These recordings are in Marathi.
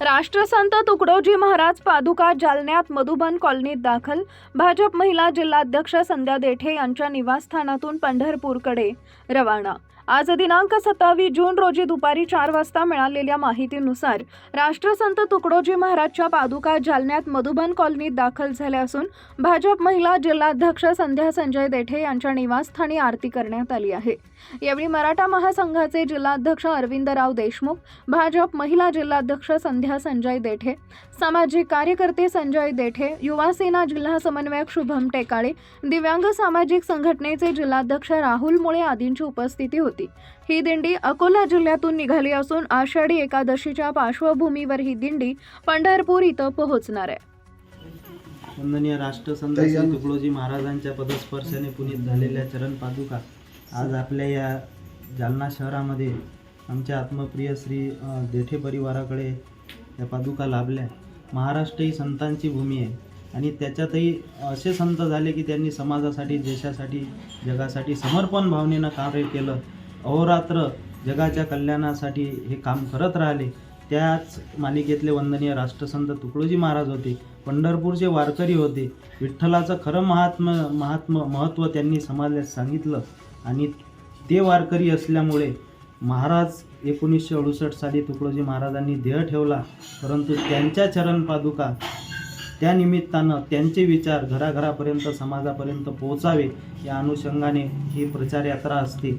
राष्ट्रसंत तुकडोजी महाराज पादुका जालन्यात मधुबन कॉलनीत दाखल. भाजप महिला जिल्हाध्यक्ष संध्या देठे यांच्या निवासस्थानातून पंढरपूरकडे. रवाना आज दिनांक सत्तावीस जून रोजी दुपारी चार वाजता मिळालेल्या माहितीनुसार राष्ट्रसंत तुकडोजी महाराजच्या पादुका जालन्यात मधुबन कॉलनीत दाखल झाल्या असून भाजप महिला जिल्हाध्यक्ष संध्या संजय देठे यांच्या निवासस्थानी आरती करण्यात आली आहे. यावेळी मराठा महासंघाचे जिल्हाध्यक्ष अरविंदराव देशमुख भाजप महिला जिल्हाध्यक्ष संध्या संजय देठे सामाजिक कार्यकर्ते संजय देठे युवा सेना जिल्हा समन्वयक शुभम टेकाळे दिव्यांग सामाजिक संघटनेचे जिल्हाध्यक्ष राहुल मुळे आदींची उपस्थिती होती. ही दिंडी अकोला जिल्ह्यातून निघाली असून आषाढी एकादशीच्या पार्श्वभूमीवर ही दिंडी पंढरपूर इथं पोहोचणार आहे. वंदनीय राष्ट्रसंत श्री तुकडोजी महाराजांच्या पदस्पर्शाने पुनीत झालेल्या चरण पादुका आज आपल्या या जालना शहरामध्ये आमच्या आत्मप्रिय श्री देठे परिवाराकडे या पादुका लाभल्या. महाराष्ट्र ही संतांची भूमी आहे आणि त्याच्यातही असे संत झाले की त्यांनी समाजासाठी देशासाठी जगासाठी समर्पण भावनेनं कार्य केलं. अहोरात्र जगाच्या कल्याणासाठी हे काम करत राहिले. त्याच मालिकेतले वंदनीय राष्ट्रसंत तुकडोजी महाराज होते पंढरपूरचे वारकरी होते. विठ्ठलाचं खरं महात्म महात्म महत्त्व त्यांनी समाजात सांगितलं आणि ते वारकरी असल्यामुळे महाराज एकोणीसशे अडुसष्ट साली तुकडोजी महाराजांनी देह ठेवला. परंतु त्यांच्या चरणपादुका त्या निमित्तानं त्यांचे विचार घराघरापर्यंत समाजापर्यंत पोहोचावे या अनुषंगाने ही प्रचार यात्रा असते.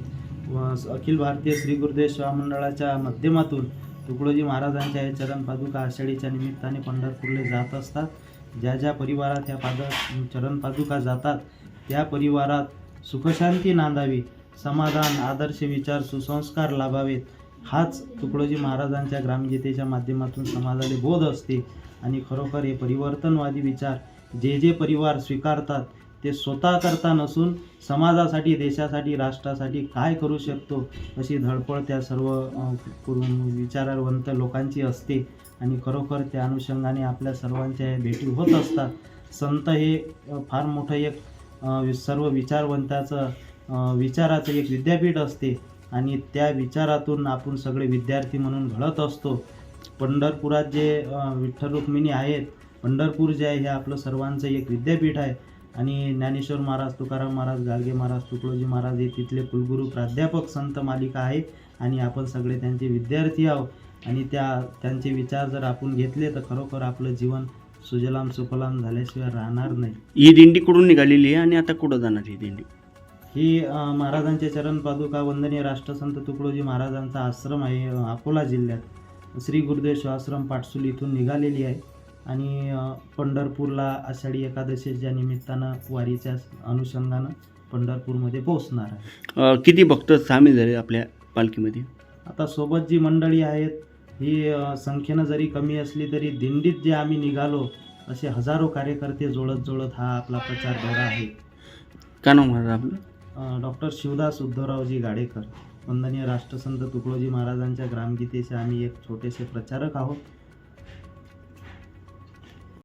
अखिल भारतीय श्री गुरुदेव सेवा मंडळाच्या माध्यमातून तुकडोजी महाराजांच्या या चरणपादुका आषाढीच्या निमित्ताने पंढरपूरला जात असतात. ज्या ज्या परिवारात ह्या पाद चरणपादुका जातात त्या परिवारात सुखशांती नांदावी समाधान आदर्श विचार सुसंस्कार लाभावेत. हाच तुकडोजी महाराजांच्या ग्रामगीतेच्या माध्यमातून समाजाला बोध असते. आणि खरोखर हे परिवर्तनवादी विचार जे जे परिवार स्वीकारतात ते स्वतः करता नसून समाजासाठी देशासाठी राष्ट्रासाठी काय करू शकतो अशी धडपड त्या सर्व करून विचारवंत लोकांची असते. आणि खरोखर त्या अनुषंगाने आपल्या सर्वांच्या भेटी होत असतात. संत हे फार मोठं एक सर्व विचारवंताचं विचाराचं एक विद्यापीठ असते. आणि त्या विचारातून आपण सगळे विद्यार्थी म्हणून घडत असतो. पंढरपुरात जे विठ्ठल रुक्मिणी आहेत पंढरपूर जे आहे हे आपलं सर्वांचं एक विद्यापीठ आहे. आणि ज्ञानेश्वर महाराज तुकाराम महाराज गाडगे महाराज तुकडोजी महाराज हे तिथले कुलगुरू प्राध्यापक संत मालिका आहे आणि आपण सगळे त्यांचे विद्यार्थी आहोत. आणि त्या त्यांचे विचार जर आपण घेतले तर खरोखर आपलं जीवन सुजलाम सुफलाम झाल्याशिवाय राहणार नाही. ही दिंडी कुठून निघालेली आहे आणि आता कुठं जाणार ही दिंडी? ही महाराजांचे चरण पादुका वंदनीय राष्ट्रसंत तुकडोजी महाराजांचा आश्रम आहे अकोला जिल्ह्यात. श्री गुरुदेव आश्रम पाटसूल इथून निघालेली आहे. आणि पंढरपूरला आषाढी एकादशीच्या निमित्तानं वारीच्या अनुषंगानं पंढरपूरमध्ये पोहोचणार आहे. अ, किती भक्त सामील झाले आपल्या पालखीमध्ये? आता सोबत जी मंडळी आहेत ही अ, संख्येनं जरी कमी असली तरी दिंडीत जे आम्ही निघालो असे हजारो कार्यकर्ते जोडत जोडत हा आपला प्रचार दौरा आहे. का नाव महाराज आपलं? डॉक्टर शिवदास उद्धवरावजी गाडेकर वंदनीय राष्ट्रसंत तुकडोजी महाराजांच्या ग्रामगीतेचे आम्ही एक छोटेसे प्रचारक आहोत.